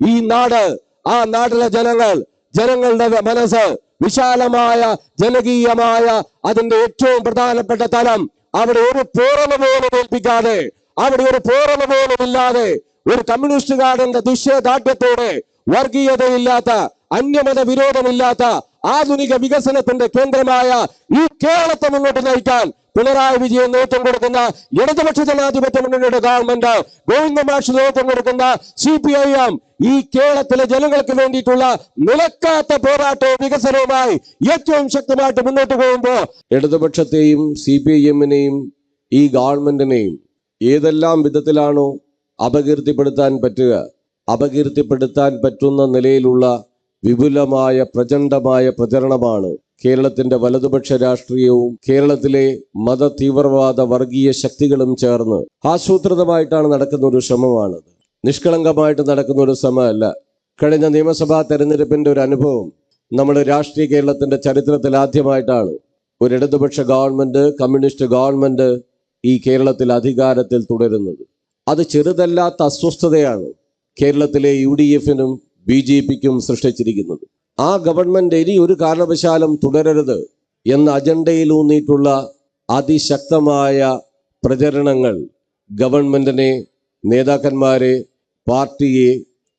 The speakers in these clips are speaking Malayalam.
ഈ നാട് ആ നാട്ടിലെ ജനങ്ങൾ ജനങ്ങളുടെ മനസ്സ് വിശാലമായ ജനകീയമായ അതിന്റെ ഏറ്റവും പ്രധാനപ്പെട്ട തലം അവിടെ ഒരു പോറമ പോലും ഏൽപ്പിക്കാതെ അവിടെ ഒരു പോറമ പോലും ഇല്ലാതെ ഒരു കമ്മ്യൂണിസ്റ്റുകാരന്റെ ദുശ്യദാഠ്യത്തോടെ വർഗീയതയില്ലാത്ത അന്യമത വിരോധമില്ലാത്ത ആധുനിക വികസനത്തിന്റെ കേന്ദ്രമായ ഈ കേരളത്തെ മുന്നോട്ട് നയിക്കാൻ പിണറായി വിജയൻ നേതൃത്വം കൊടുക്കുന്ന ഇടതുപക്ഷ ജനാധിപത്യ മുന്നണിയുടെ ഗവൺമെന്റ് ഗോവിന്ദ മാഷ് നേതൃത്വം കൊടുക്കുന്ന സി പി ഐ എം ഈ കേരളത്തിലെ ജനങ്ങൾക്ക് വേണ്ടിയിട്ടുള്ള നിലക്കാത്ത പോരാട്ടവും വികസനവുമായി ഏറ്റവും ശക്തമായിട്ട് മുന്നോട്ട് പോകുമ്പോൾ ഇടതുപക്ഷത്തെയും സി പി ഐ എമ്മിനെയും ഈ ഗവൺമെന്റിനെയും ഏതെല്ലാം വിധത്തിലാണോ അപകീർത്തിപ്പെടുത്താൻ പറ്റുക അപകീർത്തിപ്പെടുത്താൻ പറ്റുന്ന നിലയിലുള്ള വിപുലമായ പ്രചണ്ഡമായ പ്രചരണമാണ് കേരളത്തിന്റെ വലതുപക്ഷ രാഷ്ട്രീയവും കേരളത്തിലെ മത തീവ്രവാദ വർഗീയ ശക്തികളും ചേർന്ന് ആസൂത്രിതമായിട്ടാണ് നടക്കുന്ന ഒരു ശ്രമമാണത്. നിഷ്കളങ്കമായിട്ട് നടക്കുന്ന ഒരു ശ്രമമല്ല. കഴിഞ്ഞ നിയമസഭാ തെരഞ്ഞെടുപ്പിന്റെ ഒരു അനുഭവം നമ്മുടെ രാഷ്ട്രീയ കേരളത്തിന്റെ ചരിത്രത്തിൽ ആദ്യമായിട്ടാണ്. ഒരു ഇടതുപക്ഷ ഗവൺമെന്റ് കമ്മ്യൂണിസ്റ്റ് ഗവൺമെന്റ് ഈ കേരളത്തിൽ അധികാരത്തിൽ തുടരുന്നത്. അത് ചെറുതല്ലാത്ത അസ്വസ്ഥതയാണ് കേരളത്തിലെ യു ഡി എഫിനും ബി ജെ പിക്കും സൃഷ്ടിച്ചിരിക്കുന്നത്. ആ ഗവൺമെന്റ് ഇനി ഒരു കാരണവശാലും തുടരരുത് എന്ന അജണ്ടയിലൂന്നിയിട്ടുള്ള അതിശക്തമായ പ്രചരണങ്ങൾ ഗവൺമെന്റിനെ നേതാക്കന്മാരെ പാർട്ടിയെ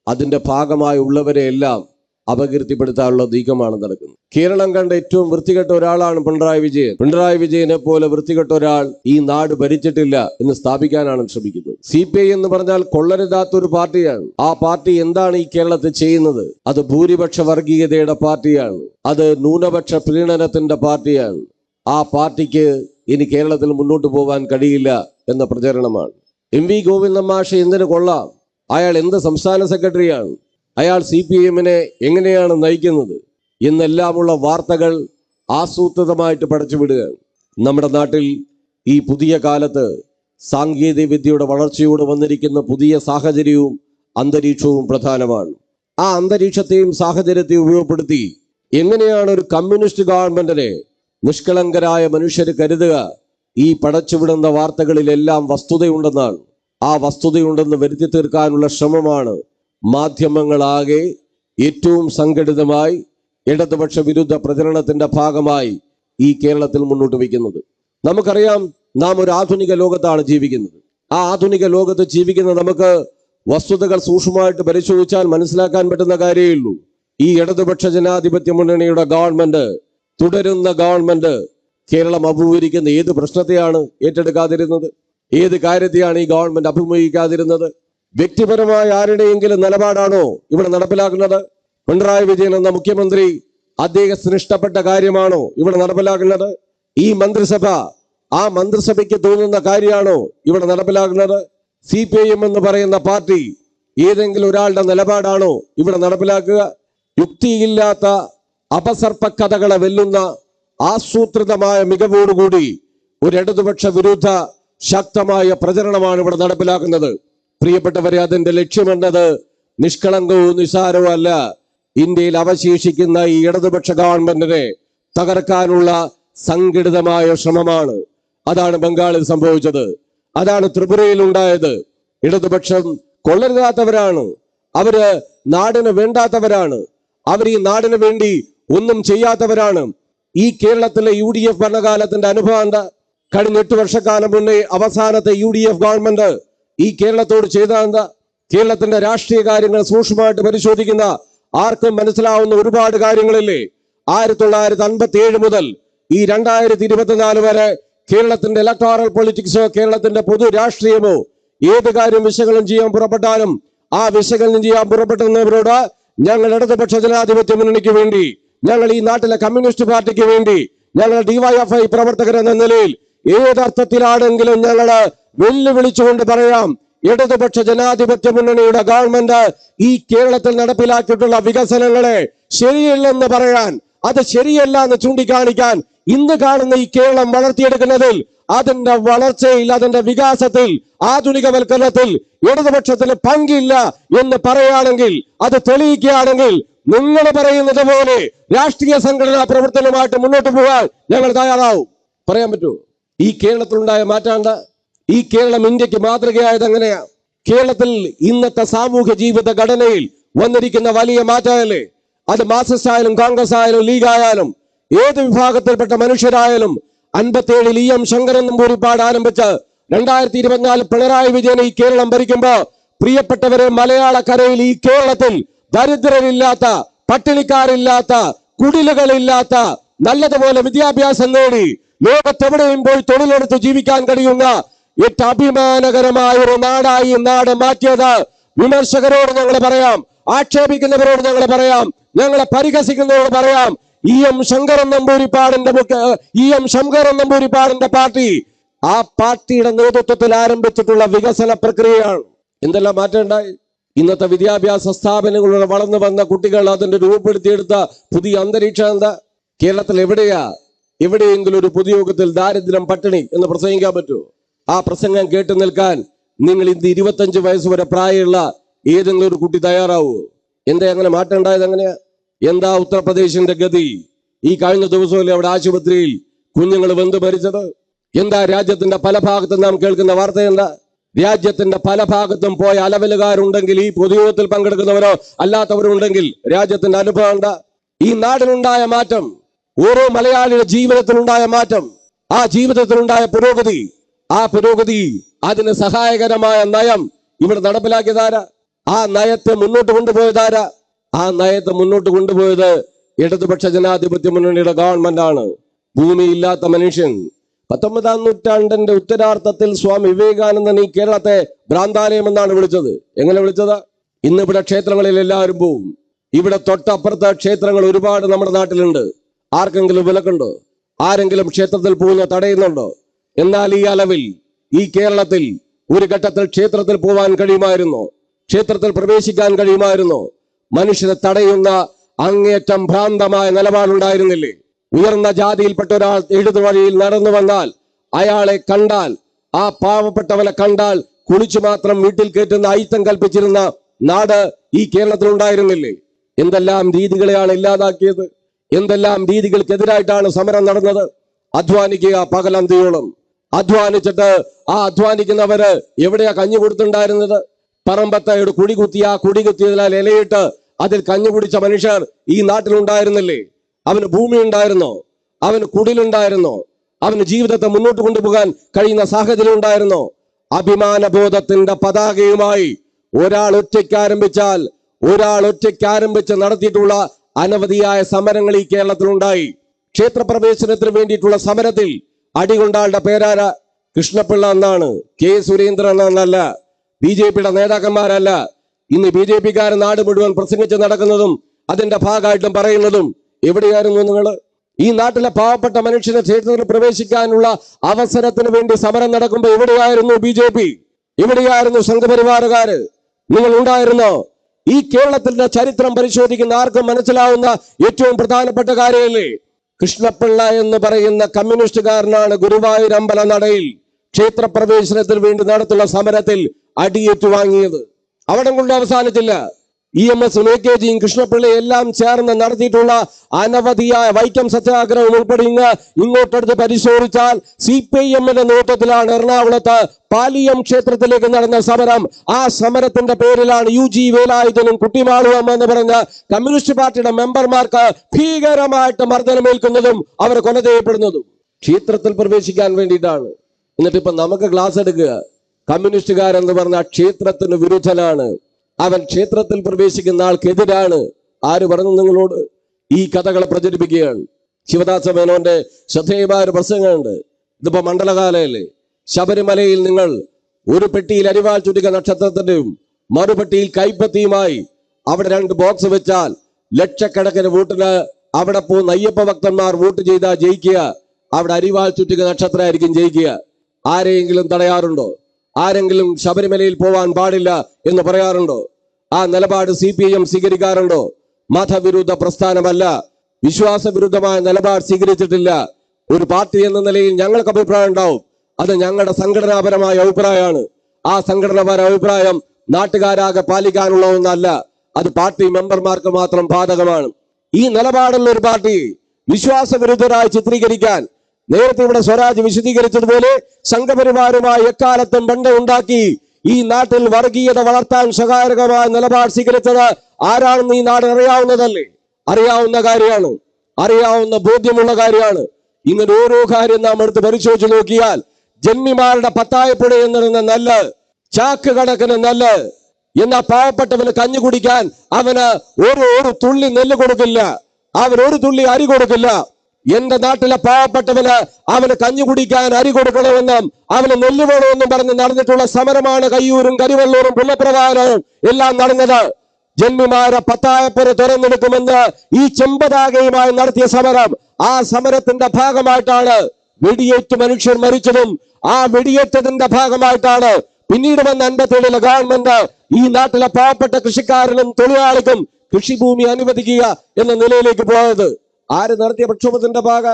അതിന്റെ ഭാഗമായി ഉള്ളവരെ എല്ലാം അപകീർത്തിപ്പെടുത്താനുള്ള നീക്കമാണ് നടക്കുന്നത്. കേരളം കണ്ട ഏറ്റവും വൃത്തികെട്ട ഒരാളാണ് പിണറായി വിജയൻ. പിണറായി വിജയനെ പോലെ വൃത്തികെട്ട ഒരാൾ ഈ നാട് ഭരിച്ചിട്ടില്ല എന്ന് സ്ഥാപിക്കാനാണ് ശ്രമിക്കുന്നത്. സി പി ഐ എന്ന് പറഞ്ഞാൽ കൊള്ളരുതാത്ത ഒരു പാർട്ടിയാണ്. ആ പാർട്ടി എന്താണ് ഈ കേരളത്തിൽ ചെയ്യുന്നത്? അത് ഭൂരിപക്ഷ വർഗീയതയുടെ പാർട്ടിയാണ്. അത് ന്യൂനപക്ഷ പ്രീണനത്തിന്റെ പാർട്ടിയാണ്. ആ പാർട്ടിക്ക് ഇനി കേരളത്തിൽ മുന്നോട്ട് പോകാൻ കഴിയില്ല എന്ന പ്രചരണമാണ്. എം വി ഗോവിന്ദൻ മാഷ് എന്തിനു കൊള്ളാം? അയാൾ എന്ത് സംസ്ഥാന സെക്രട്ടറിയാണ്? അയാൾ സി പി എമ്മിനെ എങ്ങനെയാണ് നയിക്കുന്നത് എന്നെല്ലാമുള്ള വാർത്തകൾ ആസൂത്രിതമായിട്ട് പടച്ചുവിടുകയാണ് നമ്മുടെ നാട്ടിൽ ഈ പുതിയ കാലത്ത് സാങ്കേതിക വിദ്യയുടെ വളർച്ചയോട് വന്നിരിക്കുന്ന പുതിയ സാഹചര്യവും അന്തരീക്ഷവും പ്രധാനമാണ്. ആ അന്തരീക്ഷത്തെയും സാഹചര്യത്തെയും ഉപയോഗപ്പെടുത്തി എങ്ങനെയാണ് ഒരു കമ്മ്യൂണിസ്റ്റ് ഗവൺമെന്റിനെ നിഷ്കളങ്കരായ മനുഷ്യർ കരുതുക? ഈ പടച്ചുവിടുന്ന വാർത്തകളിലെല്ലാം വസ്തുതയുണ്ടെന്നാണ്. ആ വസ്തുതയുണ്ടെന്ന് വരുത്തി തീർക്കാനുള്ള ശ്രമമാണ് മാധ്യമങ്ങളാകെ ഏറ്റവും സംഘടിതമായി ഇടതുപക്ഷ വിരുദ്ധ പ്രചരണത്തിന്റെ ഭാഗമായി ഈ കേരളത്തിൽ മുന്നോട്ട് വയ്ക്കുന്നത്. നമുക്കറിയാം നാം ഒരു ആധുനിക ലോകത്താണ് ജീവിക്കുന്നത്. ആ ആധുനിക ലോകത്ത് ജീവിക്കുന്ന നമുക്ക് വസ്തുതകൾ സൂക്ഷ്മമായിട്ട് പരിശോധിച്ചാൽ മനസ്സിലാക്കാൻ പറ്റുന്ന കാര്യമേ ഈ ഇടതുപക്ഷ ജനാധിപത്യ മുന്നണിയുടെ ഗവൺമെന്റ് തുടരുന്ന ഗവൺമെന്റ് കേരളം അഭിമുഖീകരിക്കുന്ന ഏത് പ്രശ്നത്തെയാണ് ഏറ്റെടുക്കാതിരുന്നത്? ഏത് കാര്യത്തെയാണ് ഈ ഗവൺമെന്റ് അഭിമുഖീകരിക്കാതിരുന്നത്? വ്യക്തിപരമായ ആരുടെയെങ്കിലും നിലപാടാണോ ഇവിടെ നടപ്പിലാക്കുന്നത്? പിണറായി വിജയൻ എന്ന മുഖ്യമന്ത്രി അദ്ദേഹത്തിന് ഇഷ്ടപ്പെട്ട കാര്യമാണോ ഇവിടെ നടപ്പിലാക്കുന്നത്? ഈ മന്ത്രിസഭ ആ മന്ത്രിസഭയ്ക്ക് തോന്നുന്ന കാര്യമാണോ ഇവിടെ നടപ്പിലാക്കുന്നത്? സി എന്ന് പറയുന്ന പാർട്ടി ഏതെങ്കിലും ഒരാളുടെ നിലപാടാണോ ഇവിടെ നടപ്പിലാക്കുക? യുക്തിയില്ലാത്ത അപസർപ്പ കഥകളെ വെല്ലുന്ന ആസൂത്രിതമായ മികവോടുകൂടി ഒരു ഇടതുപക്ഷ വിരുദ്ധ ശക്തമായ പ്രചരണമാണ് ഇവിടെ നടപ്പിലാക്കുന്നത്. പ്രിയപ്പെട്ടവരെ അതിന്റെ ലക്ഷ്യമെന്നത് നിഷ്കളങ്കവും നിസാരവും അല്ല. ഇന്ത്യയിൽ അവശേഷിക്കുന്ന ഈ ഇടതുപക്ഷ ഗവൺമെന്റിനെ തകർക്കാനുള്ള സംഘടിതമായ ശ്രമമാണ്. അതാണ് ബംഗാളിൽ സംഭവിച്ചത്. അതാണ് ത്രിപുരയിൽ ഉണ്ടായത്. ഇടതുപക്ഷം കൊള്ളരുതാത്തവരാണ്. അവർ നാടിന് വേണ്ടാത്തവരാണ്. അവർ ഈ നാടിന് വേണ്ടി ഒന്നും ചെയ്യാത്തവരാണ്. ഈ കേരളത്തിലെ യു ഡി എഫ് ഭരണകാലത്തിന്റെ അനുഭവം എന്താ? കഴിഞ്ഞ എട്ട് വർഷക്കാലം മുന്നേ അവസാനത്തെ യു ഡി എഫ് ഗവൺമെന്റ് ഈ കേരളത്തോട് ചെയ്ത എന്താ? കേരളത്തിന്റെ രാഷ്ട്രീയ കാര്യങ്ങൾ സൂക്ഷ്മമായിട്ട് പരിശോധിക്കുന്ന ആർക്കും മനസ്സിലാവുന്ന ഒരുപാട് കാര്യങ്ങളില്ലേ? ആയിരത്തി തൊള്ളായിരത്തി അൻപത്തി ഏഴ് മുതൽ ഈ രണ്ടായിരത്തി ഇരുപത്തിനാല് വരെ കേരളത്തിന്റെ ഇലക്ടോറൽ പൊളിറ്റിക്സോ കേരളത്തിന്റെ പൊതു രാഷ്ട്രീയമോ ഏത് കാര്യം വിശകലനം ചെയ്യാൻ പുറപ്പെട്ടാലും ആ വിശകലനം ചെയ്യാൻ പുറപ്പെടുന്നവരോട് ഞങ്ങൾ ഇടതുപക്ഷ ജനാധിപത്യ മുന്നണിക്ക് വേണ്ടി ഞങ്ങൾ ഈ നാട്ടിലെ കമ്മ്യൂണിസ്റ്റ് പാർട്ടിക്ക് വേണ്ടി ഞങ്ങൾ ഡിവൈഎഫ്ഐ പ്രവർത്തകർ എന്ന നിലയിൽ ഏതർത്ഥത്തിലാണെങ്കിലും ഞങ്ങൾ വെല്ലുവിളിച്ചുകൊണ്ട് പറയാം ഇടതുപക്ഷ ജനാധിപത്യ മുന്നണിയുടെ ഗവൺമെന്റ് ഈ കേരളത്തിൽ നടപ്പിലാക്കിയിട്ടുള്ള വികസനങ്ങളെ ശരിയല്ലെന്ന് പറയാൻ അത് ശരിയല്ല എന്ന് ചൂണ്ടിക്കാണിക്കാൻ ഇന്ന് കാണുന്ന ഈ കേരളം വളർത്തിയെടുക്കുന്നതിൽ അതിന്റെ വളർച്ചയിൽ അതിന്റെ വികാസത്തിൽ ആധുനികവൽക്കരണത്തിൽ ഇടതുപക്ഷത്തിന് പങ്കില്ല എന്ന് പറയുകയാണെങ്കിൽ അത് തെളിയിക്കുകയാണെങ്കിൽ നിങ്ങൾ പറയുന്നത് പോലെ രാഷ്ട്രീയ സംഘടനാ പ്രവർത്തനവുമായിട്ട് മുന്നോട്ട് പോകാൻ ഞങ്ങൾ തയ്യാറാവും. പറയാൻ പറ്റൂ ഈ കേരളത്തിലുണ്ടായ മാറ്റാണ്ട ഈ കേരളം ഇന്ത്യയ്ക്ക് മാതൃകയായത് എങ്ങനെയാ കേരളത്തിൽ ഇന്നത്തെ സാമൂഹ്യ ജീവിത ഘടനയിൽ വന്നിരിക്കുന്ന വലിയ മാറ്റമല്ലേ? അത് മാർക്സിസ്റ്റ് ആയാലും കോൺഗ്രസ് ആയാലും ലീഗ് ആയാലും ഏത് വിഭാഗത്തിൽപ്പെട്ട മനുഷ്യരായാലും അൻപത്തിയേഴിൽ ഇ എം ശങ്കരൻ നമ്പൂരിപ്പാട് ആരംഭിച്ച് രണ്ടായിരത്തി ഇരുപത്തിനാല് പിണറായി വിജയൻ ഈ കേരളം ഭരിക്കുമ്പോ പ്രിയപ്പെട്ടവരെ മലയാളക്കരയിൽ ഈ കേരളത്തിൽ ദരിദ്രരില്ലാത്ത പട്ടിണിക്കാരില്ലാത്ത കുടിലുകളില്ലാത്ത നല്ലതുപോലെ വിദ്യാഭ്യാസം നേടി ലോകത്തെവിടെയും പോയി തൊഴിലെടുത്ത് ജീവിക്കാൻ കഴിയുന്ന ഏറ്റവും അഭിമാനകരമായ ഒരു നാടായി നാട് മാറ്റിയത്. വിമർശകരോട് ഞങ്ങൾ പറയാം. ആക്ഷേപിക്കുന്നവരോട് ഞങ്ങൾ പറയാം. ഞങ്ങളെ പരിഹസിക്കുന്നവരോട് പറയാം. ഇ എം ശങ്കരൻ നമ്പൂരിപ്പാടിന്റെ ഇ എം ശങ്കരൻ നമ്പൂരിപ്പാടിന്റെ പാർട്ടി ആ പാർട്ടിയുടെ നേതൃത്വത്തിൽ ആരംഭിച്ചിട്ടുള്ള വികസന പ്രക്രിയയാണ്. എന്തെല്ലാം മാറ്റമുണ്ടായി ഇന്നത്തെ വിദ്യാഭ്യാസ സ്ഥാപനങ്ങളിലൂടെ വളർന്നു വന്ന കുട്ടികൾ അതിന്റെ രൂപപ്പെടുത്തിയെടുത്ത പുതിയ അന്തരീക്ഷം എന്താ? കേരളത്തിൽ എവിടെയാ? എവിടെയെങ്കിലും ഒരു പൊതുയോഗത്തിൽ ദാരിദ്ര്യം പട്ടിണി എന്ന് പ്രസംഗിക്കാൻ പറ്റുമോ? ആ പ്രസംഗം കേട്ടു നിൽക്കാൻ നിങ്ങൾ ഇന്ന് ഇരുപത്തഞ്ച് വയസ്സ് വരെ പ്രായമുള്ള ഏതെങ്കിലും ഒരു കുട്ടി തയ്യാറാവൂ? എന്താ അങ്ങനെ മാറ്റം ഉണ്ടായത് എങ്ങനെയാ എന്താ ഉത്തർപ്രദേശിന്റെ ഗതി? ഈ കഴിഞ്ഞ ദിവസമല്ലേ അവിടെ ആശുപത്രിയിൽ കുഞ്ഞുങ്ങൾ വെന്ത് മരിച്ചത്? എന്താ രാജ്യത്തിന്റെ പല ഭാഗത്തും നാം കേൾക്കുന്ന വാർത്ത എന്താ? രാജ്യത്തിന്റെ പല ഭാഗത്തും പോയ അലവലുകാരുണ്ടെങ്കിൽ ഈ പൊതുയോഗത്തിൽ പങ്കെടുക്കുന്നവരോ അല്ലാത്തവരുണ്ടെങ്കിൽ രാജ്യത്തിന്റെ അനുഭവം ഉണ്ടാ ഈ നാടിനുണ്ടായ മാറ്റം ഓരോ മലയാളിയുടെ ജീവിതത്തിലുണ്ടായ മാറ്റം ആ ജീവിതത്തിലുണ്ടായ പുരോഗതി ആ പുരോഗതി അതിന് സഹായകരമായ നയം ഇവിടെ നടപ്പിലാക്കിയതാരാ? ആ നയത്തെ മുന്നോട്ട് കൊണ്ടുപോയതാരാ? ആ നയത്തെ മുന്നോട്ട് കൊണ്ടുപോയത് ഇടതുപക്ഷ ജനാധിപത്യ മുന്നണിയുടെ ഗവൺമെന്റ് ആണ്. ഭൂമിയില്ലാത്ത മനുഷ്യൻ. പത്തൊമ്പതാം നൂറ്റാണ്ടിന്റെ ഉത്തരാർത്ഥത്തിൽ സ്വാമി വിവേകാനന്ദൻ ഈ കേരളത്തെ ഭ്രാന്താലയം എന്നാണ് വിളിച്ചത്. എങ്ങനെ വിളിച്ചത്? ഇന്ന് ഇവിടെ ക്ഷേത്രങ്ങളിൽ എല്ലാവരും പോവും. ഇവിടെ തൊട്ടപ്പുറത്തെ ക്ഷേത്രങ്ങൾ ഒരുപാട് നമ്മുടെ നാട്ടിലുണ്ട്. ആർക്കെങ്കിലും വിലക്കുണ്ടോ? ആരെങ്കിലും ക്ഷേത്രത്തിൽ പോകുന്ന തടയുന്നുണ്ടോ? എന്നാൽ ഈ അളവിൽ ഈ കേരളത്തിൽ ഒരു ഘട്ടത്തിൽ ക്ഷേത്രത്തിൽ പോവാൻ കഴിയുമായിരുന്നു. ക്ഷേത്രത്തിൽ പ്രവേശിക്കാൻ കഴിയുമായിരുന്നു. മനുഷ്യരെ തടയുന്ന അങ്ങേറ്റം ഭ്രാന്തമായ നിലപാടുണ്ടായിരുന്നില്ലേ? ഉയർന്ന ജാതിയിൽപ്പെട്ട ഒരാൾ എഴുതു വഴിയിൽ നടന്നു വന്നാൽ അയാളെ കണ്ടാൽ ആ പാവപ്പെട്ടവനെ കണ്ടാൽ കുളിച്ചു മാത്രം വീട്ടിൽ കയറ്റുന്ന അയിത്തം കൽപ്പിച്ചിരുന്ന നാട് ഈ കേരളത്തിൽ ഉണ്ടായിരുന്നില്ലേ? എന്തെല്ലാം രീതികളെയാണ് ഇല്ലാതാക്കിയത്? എന്തെല്ലാം രീതികൾക്കെതിരായിട്ടാണ് സമരം നടന്നത്? അധ്വാനിക്കുക പകലന്തിയോളം. അധ്വാനിച്ചിട്ട് ആ അധ്വാനിക്കുന്നവര് എവിടെയാ കഞ്ഞി കൊടുത്തുണ്ടായിരുന്നത് പറമ്പത്തയുടെ കുടി കുത്തി ആ കുടി കുത്തിയതിനാൽ ഇലയിട്ട് അതിൽ കഞ്ഞി കുടിച്ച മനുഷ്യർ ഈ നാട്ടിലുണ്ടായിരുന്നില്ലേ? അവന് ഭൂമി ഉണ്ടായിരുന്നോ? അവന് കുടിലുണ്ടായിരുന്നോ? അവന് ജീവിതത്തെ മുന്നോട്ട് കൊണ്ടുപോകാൻ കഴിയുന്ന സാഹചര്യം ഉണ്ടായിരുന്നോ? അഭിമാനബോധത്തിന്റെ പതാകയുമായി ഒരാൾ ഒറ്റയ്ക്ക് ആരംഭിച്ചാൽ ഒരാൾ ഒറ്റയ്ക്ക് ആരംഭിച്ച് നടത്തിയിട്ടുള്ള അനവധിയായ സമരങ്ങൾ ഈ കേരളത്തിലുണ്ടായി. ക്ഷേത്രപ്രവേശനത്തിന് വേണ്ടിയിട്ടുള്ള സമരത്തിൽ അടികൊണ്ടാളുടെ പേരാര? കൃഷ്ണപിള്ള എന്നാണ്. കെ സുരേന്ദ്രൻ എന്നല്ല. ബി ജെ പിയുടെ നേതാക്കന്മാരല്ല. ഇന്ന് ബി ജെ പിക്കാരൻ നാട് മുഴുവൻ പ്രസംഗിച്ച് നടക്കുന്നതും അതിന്റെ ഭാഗമായിട്ടും പറയുന്നതും എവിടെയായിരുന്നു നിങ്ങൾ? ഈ നാട്ടിലെ പാവപ്പെട്ട മനുഷ്യനെ ക്ഷേത്രത്തിൽ പ്രവേശിക്കാനുള്ള അവസരത്തിന് വേണ്ടി സമരം നടക്കുമ്പോൾ എവിടെയായിരുന്നു ബി ജെ പി? എവിടെയായിരുന്നു സംഘപരിവാറുകാര്? നിങ്ങൾ ഉണ്ടായിരുന്നോ? ഈ കേരളത്തിന്റെ ചരിത്രം പരിശോധിക്കുന്ന ആർക്കും മനസ്സിലാവുന്ന ഏറ്റവും പ്രധാനപ്പെട്ട കാര്യമല്ലേ? കൃഷ്ണപിള്ള എന്ന് പറയുന്ന കമ്മ്യൂണിസ്റ്റുകാരനാണ് ഗുരുവായൂർ അമ്പല നടയിൽ ക്ഷേത്രപ്രവേശനത്തിന് വേണ്ടി നടത്തുള്ള സമരത്തിൽ അടിയേറ്റു വാങ്ങിയത്. അവിടെ കൊണ്ട് അവസാനിച്ചില്ല. E M S A K ജിയും കൃഷ്ണപിള്ളയും എല്ലാം ചേർന്ന് നടത്തിയിട്ടുള്ള അനവധിയായ വൈക്കം സത്യാഗ്രഹം ഉൾപ്പെടെ ഇങ്ങ് ഇങ്ങോട്ടെടുത്ത് പരിശോധിച്ചാൽ സി പി എമ്മിന്റെ നേതൃത്വത്തിലാണ് എറണാകുളത്ത് പാലിയം ക്ഷേത്രത്തിലേക്ക് നടന്ന സമരം. ആ സമരത്തിന്റെ പേരിലാണ് യു ജി വേലായുധനും കുട്ടിമാളുവം എന്ന് പറഞ്ഞ കമ്മ്യൂണിസ്റ്റ് പാർട്ടിയുടെ മെമ്പർമാർക്ക് ഭീകരമായിട്ട് മർദ്ദനമേൽക്കുന്നതും അവർ കൊല ചെയ്യപ്പെടുന്നതും ക്ഷേത്രത്തിൽ പ്രവേശിക്കാൻ വേണ്ടിയിട്ടാണ്. എന്നിട്ടിപ്പോ നമുക്ക് ക്ലാസ് എടുക്കുക. കമ്മ്യൂണിസ്റ്റുകാരെന്ന് പറഞ്ഞ ക്ഷേത്രത്തിന് വിരുദ്ധനാണ്. അവൻ ക്ഷേത്രത്തിൽ പ്രവേശിക്കുന്ന ആൾക്കെതിരാണ് ആര് പറഞ്ഞു നിങ്ങളോട്? ഈ കഥകളെ പ്രചരിപ്പിക്കുകയാണ്. ശിവദാസ മേനോന്റെ ശ്രദ്ധേയമായ ഒരു പ്രസംഗമുണ്ട്. ഇതിപ്പോ മണ്ഡലകാലയല്ലേ? ശബരിമലയിൽ നിങ്ങൾ ഒരു പെട്ടിയിൽ അരിവാൾ ചുരുക്ക നക്ഷത്രത്തിന്റെയും മറുപെട്ടിയിൽ കൈപ്പത്തിയുമായി അവിടെ രണ്ട് ബോക്സ് വെച്ചാൽ ലക്ഷക്കണക്കിന് വോട്ടിന് അവിടെ പോകുന്ന അയ്യപ്പ ഭക്തന്മാർ വോട്ട് ചെയ്താൽ ജയിക്കുക. അവിടെ അരിവാൾ ചുറ്റിക നക്ഷത്രമായിരിക്കും ജയിക്കുക. ആരെയെങ്കിലും തടയാറുണ്ടോ? ആരെങ്കിലും ശബരിമലയിൽ പോവാൻ പാടില്ല എന്ന് പറയാറുണ്ടോ? ആ നിലപാട് സി പി എം സ്വീകരിക്കാറുണ്ടോ? മതവിരുദ്ധ പ്രസ്ഥാനമല്ല. വിശ്വാസവിരുദ്ധമായ നിലപാട് സ്വീകരിച്ചിട്ടില്ല. ഒരു പാർട്ടി എന്ന നിലയിൽ ഞങ്ങൾക്ക് അഭിപ്രായം ഉണ്ടാവും. അത് ഞങ്ങളുടെ സംഘടനാപരമായ അഭിപ്രായമാണ്. ആ സംഘടനാപര അഭിപ്രായം നാട്ടുകാരാകെ പാലിക്കാനുള്ള ഒന്നല്ല. അത് പാർട്ടി മെമ്പർമാർക്ക് മാത്രം ബാധകമാണ്. ഈ നിലപാടുള്ള ഒരു പാർട്ടി വിശ്വാസവിരുദ്ധരായി ചിത്രീകരിക്കാൻ നേരത്തെ ഇവിടെ സ്വരാജ് വിശദീകരിച്ചതുപോലെ സംഘപരിവാരുമായി എക്കാലത്തും ബണ്ട ഉണ്ടാക്കി ഈ നാട്ടിൽ വർഗീയത വളർത്താൻ സഹായകമായ നിലപാട് സ്വീകരിച്ചത് ആരാണെന്ന് ഈ നാട് അറിയാവുന്നതല്ലേ? അറിയാവുന്ന കാര്യമാണ്. അറിയാവുന്ന ബോധ്യമുള്ള കാര്യമാണ്. ഇങ്ങനെ ഓരോ കാര്യം നാം എടുത്ത് പരിശോധിച്ച് നോക്കിയാൽ ജന്മിമാരുടെ പത്തായപ്പുഴ എന്നിരുന്ന നെല്ല് ചാക്ക് കണക്കിന് നെല്ല് എന്നാ പാവപ്പെട്ടവന് കഞ്ഞു കുടിക്കാൻ അവന് ഒരു ഒരു തുള്ളി നെല്ല് കൊടുക്കില്ല. അവൻ ഒരു തുള്ളി അരി കൊടുക്കില്ല. എന്റെ നാട്ടിലെ പാവപ്പെട്ടവന് അവന് കഞ്ഞി കുടിക്കാൻ അരി കൊടുക്കണമെന്നും അവന് നെല്ല് വേണമെന്നും പറഞ്ഞ് നടന്നിട്ടുള്ള സമരമാണ് കയ്യൂരും കരിവള്ളൂരും പുള്ളപ്രകാരവും എല്ലാം നടന്നത്. ജന്മിമാരെ പത്തായപ്പുര തുറന്നെടുക്കുമെന്ന് ഈ ചെമ്പതാകയുമായി നടത്തിയ സമരം ആ സമരത്തിന്റെ ഭാഗമായിട്ടാണ് വെടിയേറ്റ് മനുഷ്യർ മരിച്ചതും ആ വെടിയേറ്റതിന്റെ ഭാഗമായിട്ടാണ് പിന്നീട് വന്ന അൻപത്തേഴിലെ ഗവൺമെന്റ് ഈ നാട്ടിലെ പാവപ്പെട്ട കൃഷിക്കാരനും തൊഴിലാളിക്കും കൃഷിഭൂമി അനുവദിക്കുക എന്ന നിലയിലേക്ക് പോയത്. ആര് നടത്തിയ പ്രക്ഷോഭത്തിന്റെ ഭാഗ?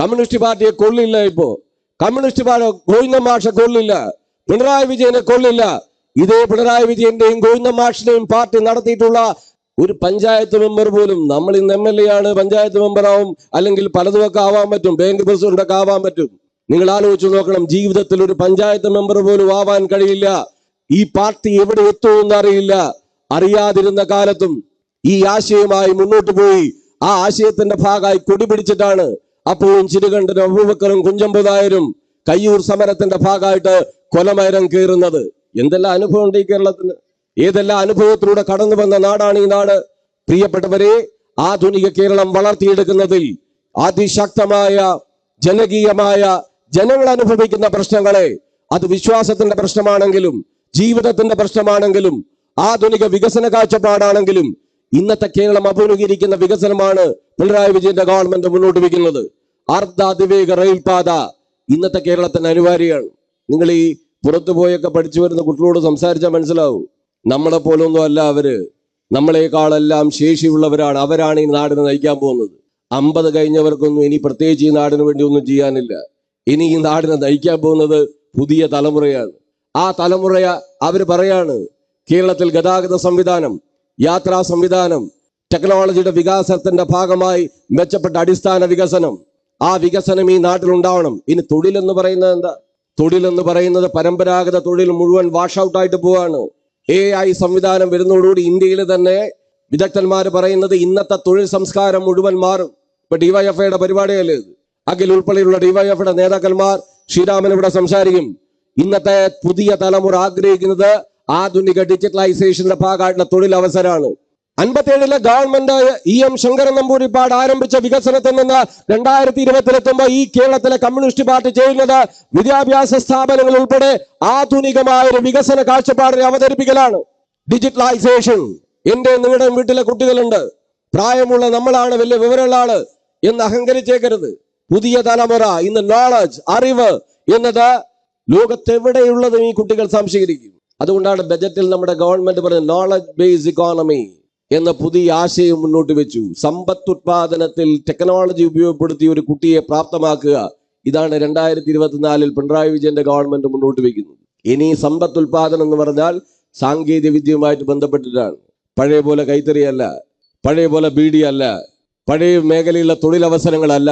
കമ്മ്യൂണിസ്റ്റ് പാർട്ടിയെ കൊള്ളില്ല ഇപ്പോ. കമ്മ്യൂണിസ്റ്റ് പാർട്ടി ഗോവിന്ദ മാഷെ കൊള്ളില്ല. പിണറായി വിജയനെ കൊള്ളില്ല. ഇതേ പിണറായി വിജയന്റെയും ഗോവിന്ദ മാഷിന്റെയും പാർട്ടി നടത്തിയിട്ടുള്ള ഒരു പഞ്ചായത്ത് മെമ്പർ പോലും നമ്മൾ ഇന്ന് എം എൽ എ ആണ്. പഞ്ചായത്ത് മെമ്പറാവും അല്ലെങ്കിൽ പലതുമൊക്കെ ആവാൻ പറ്റും. ബാങ്ക് പ്രസിഡന്റ് ഒക്കെ ആവാൻ പറ്റും. നിങ്ങൾ ആലോചിച്ച് നോക്കണം. ജീവിതത്തിൽ ഒരു പഞ്ചായത്ത് മെമ്പർ പോലും ആവാൻ കഴിയില്ല. ഈ പാർട്ടി എവിടെ എത്തുമെന്ന് അറിയില്ല. അറിയാതിരുന്ന കാലത്തും ഈ ആശയവുമായി മുന്നോട്ട് പോയി. ആ ആശയത്തിന്റെ ഭാഗമായി കൊടിപിടിച്ചിട്ടാണ് അപ്പോഴും ചിരുകണ്ഠനും അബൂബക്കറും കുഞ്ചമ്പുതായരും കയ്യൂർ സമരത്തിന്റെ ഭാഗമായിട്ട് കൊലമരം കയറുന്നത്. എന്തെല്ലാം അനുഭവം ഉണ്ട് ഈ കേരളത്തിന്? ഏതെല്ലാം അനുഭവത്തിലൂടെ കടന്നു വന്ന നാടാണ് ഈ നാട്? പ്രിയപ്പെട്ടവരെ ആധുനിക കേരളം വളർത്തിയെടുക്കുന്നതിൽ അതിശക്തമായ ജനകീയമായ ജനങ്ങൾ അനുഭവിക്കുന്ന പ്രശ്നങ്ങളെ അത് വിശ്വാസത്തിന്റെ പ്രശ്നമാണെങ്കിലും ജീവിതത്തിന്റെ പ്രശ്നമാണെങ്കിലും ആധുനിക വികസന കാഴ്ചപ്പാടാണെങ്കിലും ഇന്നത്തെ അഭിമുഖീകരിക്കുന്ന വികസനമാണ് പിണറായി വിജയന്റെ ഗവൺമെന്റ് മുന്നോട്ട് വയ്ക്കുന്നത്. അർദ്ധ അതിവേഗ റെയിൽപാത ഇന്നത്തെ കേരളത്തിന് അനിവാര്യമാണ്. നിങ്ങൾ ഈ പുറത്തു പോയൊക്കെ പഠിച്ചു വരുന്ന കുട്ടികളോട് സംസാരിച്ചാൽ മനസ്സിലാവും. നമ്മളെ പോലൊന്നും അല്ല അവർ. നമ്മളെക്കാളെല്ലാം ശേഷിയുള്ളവരാണ്. അവരാണ് ഈ നാടിനെ നയിക്കാൻ പോകുന്നത്. അമ്പത് കഴിഞ്ഞവർക്കൊന്നും ഇനി പ്രത്യേകിച്ച് ഈ നാടിന് വേണ്ടി ഒന്നും ചെയ്യാനില്ല. ഇനി ഈ നാടിനെ നയിക്കാൻ പോകുന്നത് പുതിയ തലമുറയാണ്. ആ തലമുറയ അവർ പറയാണ് കേരളത്തിൽ ഗതാഗത സംവിധാനം യാത്രാ സംവിധാനം ടെക്നോളജിയുടെ വികാസത്തിന്റെ ഭാഗമായി മെച്ചപ്പെട്ട അടിസ്ഥാന വികസനം. ആ വികസനം ഈ നാട്ടിൽ ഉണ്ടാവണം ഇനി തൊഴിൽ എന്ന് പറയുന്നത് എന്താ? തൊഴിൽ എന്ന് പറയുന്നത് പരമ്പരാഗത തൊഴിൽ മുഴുവൻ വാഷ് ഔട്ട് ആയിട്ട് പോവാണ്. എ ഐ സംവിധാനം വരുന്നതോടുകൂടി ഇന്ത്യയിൽ തന്നെ വിദഗ്ധന്മാർ പറയുന്നത് ഇന്നത്തെ തൊഴിൽ സംസ്കാരം മുഴുവൻ മാറും. ഇപ്പൊ ഡിവൈഎഫ്ഐയുടെ പരിപാടിയല്ലേ ഇത്? അഖിൽ ഉൾപ്പെടെയുള്ള ഡിവൈഎഫ്ഐയുടെ നേതാക്കന്മാർ ശ്രീരാമൻ ഇവിടെ സംസാരിക്കും. ഇന്നത്തെ പുതിയ തലമുറ ആഗ്രഹിക്കുന്നത് ആധുനിക ഡിജിറ്റലൈസേഷന്റെ ഭാഗമായിട്ടുള്ള തൊഴിലവസരമാണ്. അൻപത്തിയേഴിലെ government E M Sankaran Namboodiripad ആരംഭിച്ച വികസനത്തിൽ നിന്ന് രണ്ടായിരത്തി ഇരുപത്തിലെത്തുമ്പോൾ ഈ കേരളത്തിലെ കമ്മ്യൂണിസ്റ്റ് പാർട്ടി ചെയ്യുന്നത് വിദ്യാഭ്യാസ സ്ഥാപനങ്ങൾ ഉൾപ്പെടെ ആധുനികമായ ഒരു വികസന കാഴ്ചപ്പാടിനെ അവതരിപ്പിക്കലാണ്. ഡിജിറ്റലൈസേഷൻ എന്റെ നിങ്ങളുടെ വീട്ടിലെ കുട്ടികളുണ്ട്. പ്രായമുള്ള നമ്മളാണ് വലിയ വിവരമുള്ള ആൾ എന്ന് അഹങ്കരിച്ചേക്കരുത്. പുതിയ തലമുറ ഇന്ന് നോളജ് അറിവ് എന്നത് ലോകത്തെവിടെയുള്ളതും ഈ കുട്ടികൾ സംശീകരിക്കും അതുകൊണ്ടാണ് ബജറ്റിൽ നമ്മുടെ ഗവൺമെന്റ് പറഞ്ഞത് നോളജ് ബേസ്ഡ് ഇക്കോണമി എന്ന പുതിയ ആശയം മുന്നോട്ട് വെച്ചു. സമ്പത്ത് ഉത്പാദനത്തിൽ ടെക്നോളജി ഉപയോഗപ്പെടുത്തി ഒരു കുട്ടിയെ പ്രാപ്തമാക്കുക. ഇതാണ് രണ്ടായിരത്തി ഇരുപത്തിനാലിൽ പിണറായി വിജയന്റെ ഗവൺമെന്റ് മുന്നോട്ട് വയ്ക്കുന്നത് ഇനി സമ്പത്ത് ഉത്പാദനം എന്ന് പറഞ്ഞാൽ സാങ്കേതിക വിദ്യയുമായിട്ട് ബന്ധപ്പെട്ടിട്ടാണ്. പഴയ പോലെ കൈത്തറിയല്ല പഴയ പോലെ ബീഡി അല്ല പഴയ മേഖലയിലുള്ള തൊഴിലവസരങ്ങളല്ല.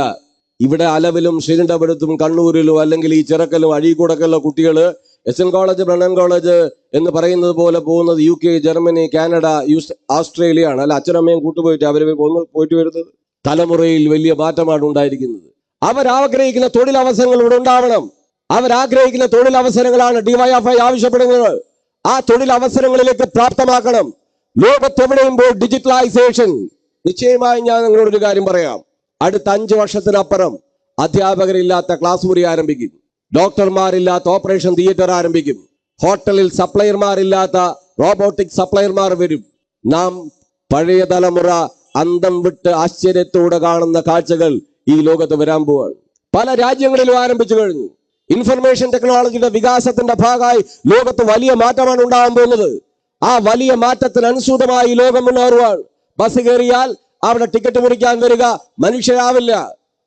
ഇവിടെ അലവിലും ശ്രീകണ്ഠപുരത്തും കണ്ണൂരിലും അല്ലെങ്കിൽ ഈ ചിറക്കലും അഴീക്കൂടക്കുള്ള കുട്ടികൾ S N college Brennan college എന്ന് പറയുന്നത് പോലെ പോകുന്നത് U K Germany Canada US Australia ആണ് അല്ല അച്ഛനമ്മയും കൂട്ടുപോയിട്ട് അവർ പോയിട്ട് വരുന്നത്? തലമുറയിൽ വലിയ മാറ്റമാണ് ഉണ്ടായിരിക്കുന്നത്. അവരാഗ്രഹിക്കുന്ന തൊഴിലവസരങ്ങൾ ഇവിടെ ഉണ്ടാവണം. അവരാഗ്രഹിക്കുന്ന തൊഴിലവസരങ്ങളാണ് ഡിവൈഎഫ്ഐ ആവശ്യപ്പെടുന്നത്. ആ തൊഴിലവസരങ്ങളിലേക്ക് പ്രാപ്തമാക്കണം. ലോകത്തെവിടെയും പോയി ഡിജിറ്റലൈസേഷൻ. നിശ്ചയമായി ഞാൻ നിങ്ങളോടൊരു കാര്യം പറയാം. അടുത്ത അഞ്ച് വർഷത്തിനപ്പുറം അധ്യാപകരില്ലാത്ത ക്ലാസ് മുറി ആരംഭിക്കും. ഡോക്ടർമാരില്ലാത്ത ഓപ്പറേഷൻ തിയേറ്റർ ആരംഭിക്കും. ഹോട്ടലിൽ സപ്ലയർമാരില്ലാത്ത റോബോട്ടിക് സപ്ലയർമാർ വരും. നാം പഴയ തലമുറ അന്തം വിട്ട് ആശ്ചര്യത്തോടെ കാണുന്ന കാഴ്ചകൾ ഈ ലോകത്ത് വരാൻ പോവാണ്. പല രാജ്യങ്ങളിലും ആരംഭിച്ചു കഴിഞ്ഞു. ഇൻഫർമേഷൻ ടെക്നോളജിയുടെ വികാസത്തിന്റെ ഭാഗമായി ലോകത്ത് വലിയ മാറ്റമാണ് ഉണ്ടാകാൻ പോകുന്നത്. ആ വലിയ മാറ്റത്തിന് അനുസൃതമായി ലോകം മുന്നേറുവാണ് ബസ് കയറിയാൽ അവിടെ ടിക്കറ്റ് മുറിക്കാൻ വരിക മനുഷ്യരാവില്ല.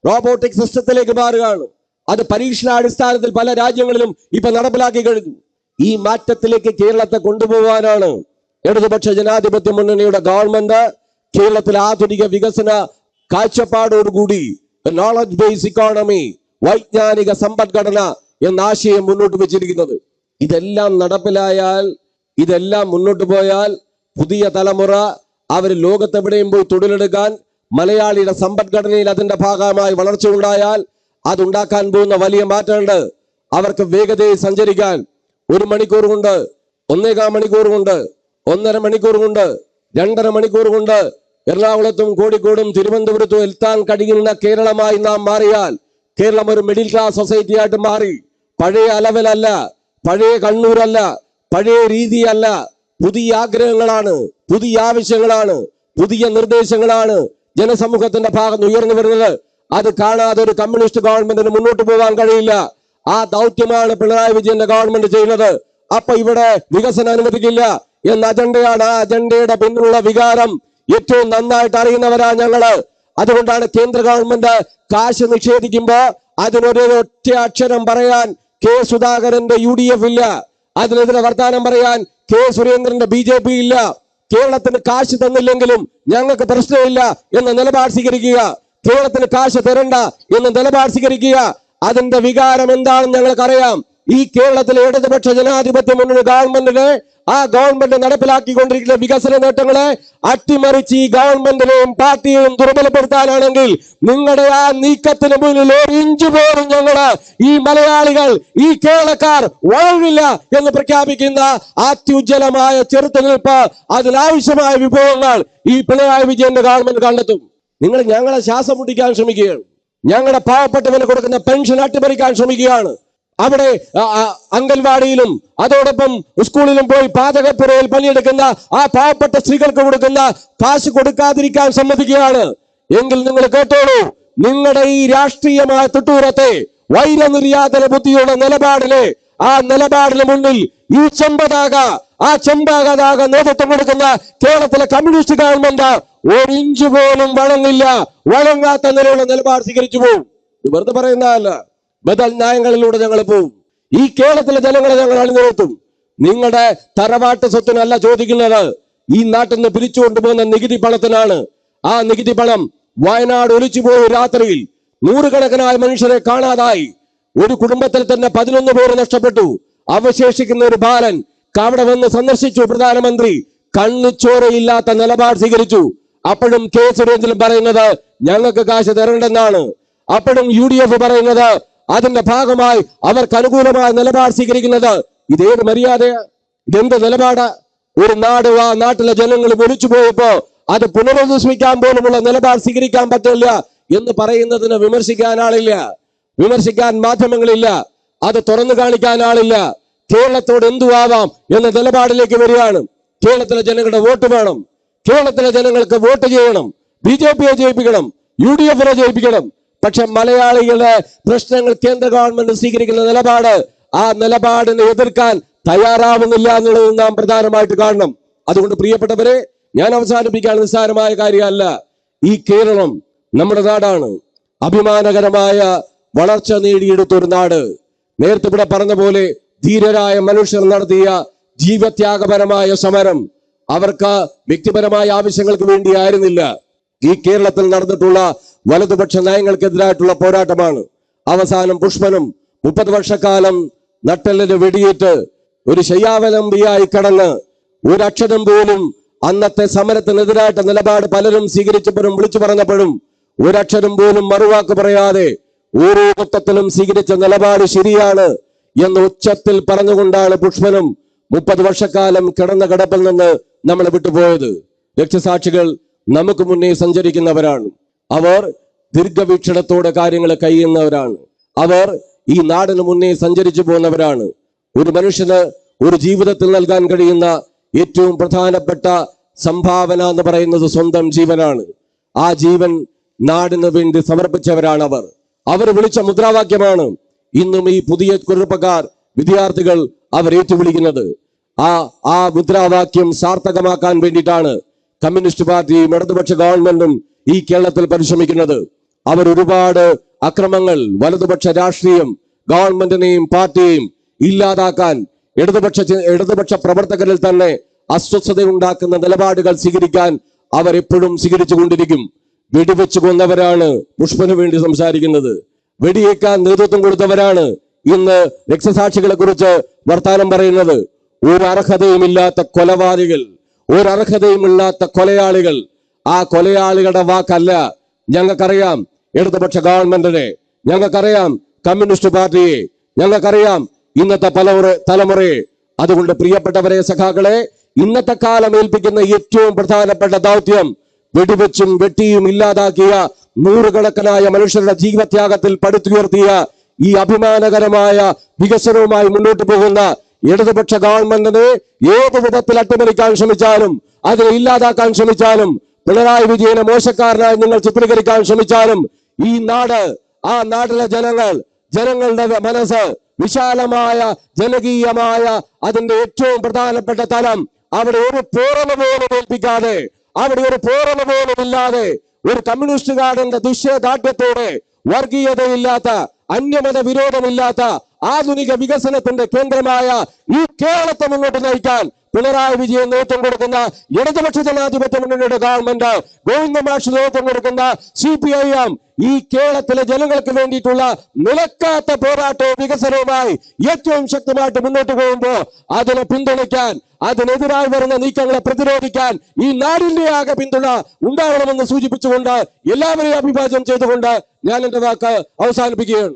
റോബോട്ടിക് സിസ്റ്റത്തിലേക്ക് മാറുകയാണ്. അത് പരീക്ഷണാടിസ്ഥാനത്തിൽ പല രാജ്യങ്ങളിലും ഇപ്പൊ നടപ്പിലാക്കി കഴിഞ്ഞു. ഈ മാറ്റത്തിലേക്ക് കേരളത്തെ കൊണ്ടുപോകാനാണ് ഇടതുപക്ഷ ജനാധിപത്യ മുന്നണിയുടെ ഗവൺമെന്റ് കേരളത്തിലെ ആധുനിക വികസന കാഴ്ചപ്പാടോടുകൂടി നോളജ് ബേസ് ഇക്കോണമി വൈജ്ഞാനിക സമ്പദ്ഘടന എന്ന ആശയം മുന്നോട്ട് വെച്ചിരിക്കുന്നത്. ഇതെല്ലാം നടപ്പിലായാൽ ഇതെല്ലാം മുന്നോട്ട് പോയാൽ പുതിയ തലമുറ അവർ ലോകത്തെവിടെയും പോയി തൊഴിലെടുക്കാൻ മലയാളിയുടെ സമ്പദ്ഘടനയിൽ അതിന്റെ ഭാഗമായി വളർച്ച ഉണ്ടായാൽ അതുണ്ടാക്കാൻ പോകുന്ന വലിയ മാറ്റമുണ്ട് അവർക്ക് വേഗതയിൽ സഞ്ചരിക്കാൻ ഒരു മണിക്കൂർ കൊണ്ട് ഒന്നേകാൽ മണിക്കൂർ കൊണ്ട് ഒന്നര മണിക്കൂർ കൊണ്ട് രണ്ടര മണിക്കൂർ കൊണ്ട് എറണാകുളത്തും കോഴിക്കോടും തിരുവനന്തപുരത്തും എത്താൻ കഴിയുന്ന കേരളമായി നാം മാറിയാൽ കേരളം ഒരു മിഡിൽ ക്ലാസ് സൊസൈറ്റി ആയിട്ട് മാറി. പഴയ അലവലല്ല പഴയ കണ്ണൂരല്ല പഴയ രീതിയല്ല. പുതിയ ആഗ്രഹങ്ങളാണ് പുതിയ ആവശ്യങ്ങളാണ് പുതിയ നിർദ്ദേശങ്ങളാണ് ജനസമൂഹത്തിന്റെ ഭാഗത്ത് ഉയർന്നു വരുന്നത്. അത് കാണാതെ ഒരു കമ്മ്യൂണിസ്റ്റ് ഗവൺമെന്റിന് മുന്നോട്ട് പോകാൻ കഴിയില്ല. ആ ദൗത്യമാണ് പിണറായി വിജയന്റെ ഗവൺമെന്റ് ചെയ്യുന്നത്. അപ്പൊ ഇവിടെ വികസനം അനുവദിക്കില്ല എന്ന അജണ്ടയാണ് ആ അജണ്ടയുടെ പിന്നിലുള്ള വികാരം. ഏറ്റവും നന്നായിട്ട് അറിയുന്നവരാ ഞങ്ങൾ. അതുകൊണ്ടാണ് കേന്ദ്ര ഗവൺമെന്റ് കാശ് നിഷേധിക്കുമ്പോ അതിനൊരു ഒറ്റ അക്ഷരം പറയാൻ കെ സുധാകരന്റെ യു ഡി എഫ് ഇല്ല. അതിനെതിരെ വർത്താനം പറയാൻ കെ സുരേന്ദ്രന്റെ ബി ജെ പി ഇല്ല. കേരളത്തിന് കാശ് തന്നില്ലെങ്കിലും ഞങ്ങൾക്ക് പ്രശ്നമില്ല എന്ന നിലപാട് സ്വീകരിക്കുക. കേരളത്തിന് കാശ് തരണ്ട എന്ന് നിലപാട് സ്വീകരിക്കുക. അതിന്റെ വികാരം എന്താണെന്ന് ഞങ്ങൾക്കറിയാം. ഈ കേരളത്തിലെ ഇടതുപക്ഷ ജനാധിപത്യ മുന്നണി ഗവൺമെന്റിനെ ആ ഗവൺമെന്റ് നടപ്പിലാക്കിക്കൊണ്ടിരിക്കുന്ന വികസന നേട്ടങ്ങളെ അട്ടിമറിച്ച് ഈ ഗവൺമെന്റിനെയും പാർട്ടിയെയും ദുർബലപ്പെടുത്താനാണെങ്കിൽ നിങ്ങളുടെ ആ നീക്കത്തിന് മുന്നിൽ ഒരു പോലും ഞങ്ങൾ ഈ മലയാളികൾ ഈ കേരളക്കാർ വളരില്ല എന്ന് പ്രഖ്യാപിക്കുന്ന അത്യുജ്വലമായ ചെറുത്തുനിൽപ്പ് അതിനാവശ്യമായ വിഭവങ്ങൾ ഈ പിണറായി വിജയന്റെ ഗവൺമെന്റ് കണ്ടെത്തും. നിങ്ങൾ ഞങ്ങളെ ശ്വാസം മുട്ടിക്കാൻ ശ്രമിക്കുകയാണ്. ഞങ്ങളുടെ പാവപ്പെട്ടവന് കൊടുക്കുന്ന പെൻഷൻ അട്ടിമറിക്കാൻ ശ്രമിക്കുകയാണ്. അവിടെ അംഗൻവാടിയിലും അതോടൊപ്പം സ്കൂളിലും പോയി പാചകപ്പുരയിൽ പണിയെടുക്കുന്ന ആ പാവപ്പെട്ട സ്ത്രീകൾക്ക് കൊടുക്കുന്ന കാശ് കൊടുക്കാതിരിക്കാൻ സമ്മതിക്കുകയാണ്. എങ്കിൽ നിങ്ങൾ കേട്ടോളൂ നിങ്ങളുടെ ഈ രാഷ്ട്രീയമായ തുട്ടൂരത്തെ വൈരനിര്യാതന ബുദ്ധിയുള്ള നിലപാടിലെ ആ നിലപാടിന് മുന്നിൽ ഈ ചെമ്പതാക ആ ചെമ്പാകാതാക നേതൃത്വം കൊടുക്കുന്ന കേരളത്തിലെ കമ്മ്യൂണിസ്റ്റ് ഗവൺമെന്റ് ഒരു ഇഞ്ച് പോലും വഴങ്ങില്ല വഴങ്ങാത്ത നിലയുള്ള നിലപാട് സ്വീകരിച്ചു പോകും വെറുതെ പറയുന്നതല്ല. ബദൽ ന്യായങ്ങളിലൂടെ ഞങ്ങൾ പോവും. ഈ കേരളത്തിലെ ജനങ്ങളെ ഞങ്ങൾ അണിനിരത്തും. നിങ്ങളുടെ തറവാട്ട് സ്വത്തിനല്ല ചോദിക്കുന്നത്. ഈ നാട്ടിൽ നിന്ന് പിരിച്ചു കൊണ്ടുപോകുന്ന നികുതി പണത്തിനാണ്. ആ നികുതി പണം വയനാട് ഒലിച്ചു പോയി രാത്രിയിൽ നൂറുകണക്കിനായ മനുഷ്യരെ കാണാതായി. ഒരു കുടുംബത്തിൽ തന്നെ പതിനൊന്ന് പേര് നഷ്ടപ്പെട്ടു. അവശേഷിക്കുന്ന ഒരു ബാലൻ കവിടെ വന്ന് സന്ദർശിച്ചു. പ്രധാനമന്ത്രി കണ്ണുചോരയില്ലാത്ത നിലപാട് സ്വീകരിച്ചു. അപ്പോഴും കെ സുരേന്ദ്രൻ പറയുന്നത് ഞങ്ങൾക്ക് കാശ് തരണ്ടെന്നാണ്. അപ്പോഴും യു ഡി എഫ് പറയുന്നത് അതിന്റെ ഭാഗമായി അവർക്ക് അനുകൂലമായ നിലപാട് സ്വീകരിക്കുന്നത് ഇതേത് മര്യാദയാ? ഇതെന്ത് നിലപാടാ? ഒരു നാട് ആ നാട്ടിലെ ജനങ്ങൾ ഒലിച്ചു പോയപ്പോ അത് പുനരുദ്ധരിക്കാൻ പോലുമുള്ള നിലപാട് സ്വീകരിക്കാൻ പറ്റില്ല എന്ന് പറയുന്നതിന് വിമർശിക്കാൻ ആളില്ല. വിമർശിക്കാൻ മാധ്യമങ്ങളില്ല. അത് തുറന്നു കാണിക്കാൻ ആളില്ല. കേരളത്തോട് എന്തു ആവാം എന്ന നിലപാടിലേക്ക് വരികയാണ്. കേരളത്തിലെ ജനങ്ങളുടെ വോട്ട് വേണം. കേരളത്തിലെ ജനങ്ങൾക്ക് വോട്ട് ചെയ്യണം ബി ജെ പിയെ ജയിപ്പിക്കണം യു ഡി എഫിനെ ജയിപ്പിക്കണം. പക്ഷെ മലയാളികളുടെ പ്രശ്നങ്ങൾ കേന്ദ്ര ഗവൺമെന്റ് സ്വീകരിക്കുന്ന നിലപാട് ആ നിലപാടിനെ എതിർക്കാൻ തയ്യാറാവുന്നില്ല എന്നുള്ളത് നാം പ്രധാനമായിട്ട് കാണണം. അതുകൊണ്ട് പ്രിയപ്പെട്ടവരെ ഞാൻ അവസാനിപ്പിക്കാൻ നിസ്സാരമായ കാര്യമല്ല. ഈ കേരളം നമ്മുടെ നാടാണ്. അഭിമാനകരമായ വളർച്ച നേടിയെടുത്ത ഒരു നാട്. നേരത്തെ ഇവിടെ പറഞ്ഞ പോലെ ധീരരായ മനുഷ്യർ നടത്തിയ ജീവത്യാഗപരമായ സമരം അവർക്ക് വ്യക്തിപരമായ ആവശ്യങ്ങൾക്ക് വേണ്ടി ആയിരുന്നില്ല ഈ കേരളത്തിൽ നടന്നിട്ടുള്ള വലതുപക്ഷ നയങ്ങൾക്കെതിരായിട്ടുള്ള പോരാട്ടമാണ്. അവസാനം പുഷ്പനും മുപ്പത് വർഷക്കാലം നട്ടെല്ലിന് വെടിയേറ്റ് ഒരു ശയ്യാവലംബിയായി കടന്ന് ഒരക്ഷരം പോലും അന്നത്തെ സമരത്തിനെതിരായിട്ട് നിലപാട് പലരും സ്വീകരിച്ചപ്പോഴും വിളിച്ചു പറഞ്ഞപ്പോഴും ഒരക്ഷരം പോലും മറുവാക്ക് പറയാതെ ഓരോ മൊത്തത്തിലും സ്വീകരിച്ച നിലപാട് ശരിയാണ് എന്ന് ഉച്ചത്തിൽ പറഞ്ഞുകൊണ്ടാണ് പുഷ്പനും മുപ്പത് വർഷക്കാലം കിടന്ന കിടപ്പിൽ നിന്ന് നമ്മളെ വിട്ടുപോയത്. രക്തസാക്ഷികൾ നമുക്ക് മുന്നേ സഞ്ചരിക്കുന്നവരാണ്. അവർ ദീർഘവീക്ഷണത്തോടെ കാര്യങ്ങൾ കഴിയുന്നവരാണ്. അവർ ഈ നാടിന് മുന്നേ സഞ്ചരിച്ചു പോകുന്നവരാണ്. ഒരു മനുഷ്യന് ഒരു ജീവിതത്തിൽ നൽകാൻ കഴിയുന്ന ഏറ്റവും പ്രധാനപ്പെട്ട സംഭാവന എന്ന് പറയുന്നത് സ്വന്തം ജീവനാണ്. ആ ജീവൻ നാടിന് വേണ്ടി സമർപ്പിച്ചവരാണ് അവർ അവർ വിളിച്ച മുദ്രാവാക്യമാണ് ഇന്നും ഈ പുതിയ കുറുപ്പക്കാർ വിദ്യാർത്ഥികൾ അവർ ഏറ്റുവിളിക്കുന്നത്. ആ ആ മുദ്രാവാക്യം സാർത്ഥകമാക്കാൻ വേണ്ടിയിട്ടാണ് കമ്മ്യൂണിസ്റ്റ് പാർട്ടിയും ഇടതുപക്ഷ ഗവൺമെന്റും ഈ കേരളത്തിൽ പരിശ്രമിക്കുന്നത്. അവർ ഒരുപാട് അക്രമങ്ങൾ വലതുപക്ഷ രാഷ്ട്രീയം ഗവൺമെന്റിനെയും പാർട്ടിയെയും ഇല്ലാതാക്കാൻ ഇടതുപക്ഷ ഇടതുപക്ഷ പ്രവർത്തകരിൽ തന്നെ അസ്വസ്ഥത ഉണ്ടാക്കുന്ന നിലപാടുകൾ സ്വീകരിക്കാൻ അവർ എപ്പോഴും സ്വീകരിച്ചു കൊണ്ടിരിക്കും. വെടിവെച്ചു കൊന്നവരാണ് പുഷ്പന് വേണ്ടി സംസാരിക്കുന്നത്. വെടിയേക്കാൻ നേതൃത്വം കൊടുത്തവരാണ് ഇന്ന് രക്തസാക്ഷികളെ കുറിച്ച് വർത്താനം പറയുന്നത് ഒരു അർഹതയുമില്ലാത്ത കൊലപാതകൾ ഒരു അർഹതയുമില്ലാത്ത കൊലയാളികൾ. ആ കൊലയാളികളുടെ വാക്കല്ല. ഞങ്ങൾക്കറിയാം ഇടതുപക്ഷ ഗവൺമെന്റിനെ ഞങ്ങൾക്കറിയാം കമ്മ്യൂണിസ്റ്റ് പാർട്ടിയെ ഞങ്ങൾക്കറിയാം ഇന്നത്തെ പലമുറ തലമുറയെ. അതുകൊണ്ട് പ്രിയപ്പെട്ടവരെ സഖാക്കളെ ഇന്നത്തെ കാലം ഏൽപ്പിക്കുന്ന ഏറ്റവും പ്രധാനപ്പെട്ട ദൗത്യം വെടിവെച്ചും വെട്ടിയും ഇല്ലാതാക്കിയ നൂറുകണക്കിനായ മനുഷ്യരുടെ ജീവത്യാഗത്തിൽ പടുത്തുയർത്തിയ ഈ അഭിമാനകരമായ വികസനവുമായി മുന്നോട്ട് പോകുന്ന ഇടതുപക്ഷ ഗവൺമെന്റിനെ ഏത് വിധത്തിൽ അട്ടിമറിക്കാൻ ശ്രമിച്ചാലും അതിനെ ഇല്ലാതാക്കാൻ ശ്രമിച്ചാലും പിണറായി വിജയനെ മോശക്കാരനായി നിങ്ങൾ ചിത്രീകരിക്കാൻ ശ്രമിച്ചാലും ഈ നാട് ആ നാട്ടിലെ ജനങ്ങൾ ജനങ്ങളുടെ മനസ്സ് വിശാലമായ ജനകീയമായ അതിന്റെ ഏറ്റവും പ്രധാനപ്പെട്ട തലം അവിടെ ഒരു പൂർണ പോലും ഏൽപ്പിക്കാതെ അവിടെ ഒരു പൂർണ പോലും ഇല്ലാതെ ഒരു കമ്മ്യൂണിസ്റ്റുകാരന്റെ ദുഷ്യദാർഢ്യത്തോടെ വർഗീയതയില്ലാത്ത അന്യമത വിരോധമില്ലാത്ത ആധുനിക വികസനത്തിന്റെ കേന്ദ്രമായ ഈ കേരളത്തെ മുന്നോട്ട് നയിക്കാൻ പിണറായി വിജയൻ നേതൃത്വം കൊടുക്കുന്ന ഇടതുപക്ഷ ജനാധിപത്യ മുന്നണിയുടെ ഗവൺമെന്റ് ഗോവിന്ദ മാഷ് നേതൃത്വം കൊടുക്കുന്ന സി പി ഐ എം ഈ കേരളത്തിലെ ജനങ്ങൾക്ക് വേണ്ടിയിട്ടുള്ള നിലക്കാത്ത പോരാട്ടവും വികസനവുമായി ഏറ്റവും ശക്തമായിട്ട് മുന്നോട്ട് പോകുമ്പോൾ അതിനെ പിന്തുണയ്ക്കാൻ അതിനെതിരായി വരുന്ന നീക്കങ്ങളെ പ്രതിരോധിക്കാൻ ഈ നാടിന്റെ ആകെ പിന്തുണ ഉണ്ടാവണമെന്ന് സൂചിപ്പിച്ചുകൊണ്ട് എല്ലാവരെയും അഭിവാദ്യം ചെയ്തുകൊണ്ട് ഞാൻ എന്റെ വാക്ക് അവസാനിപ്പിക്കുകയാണ്.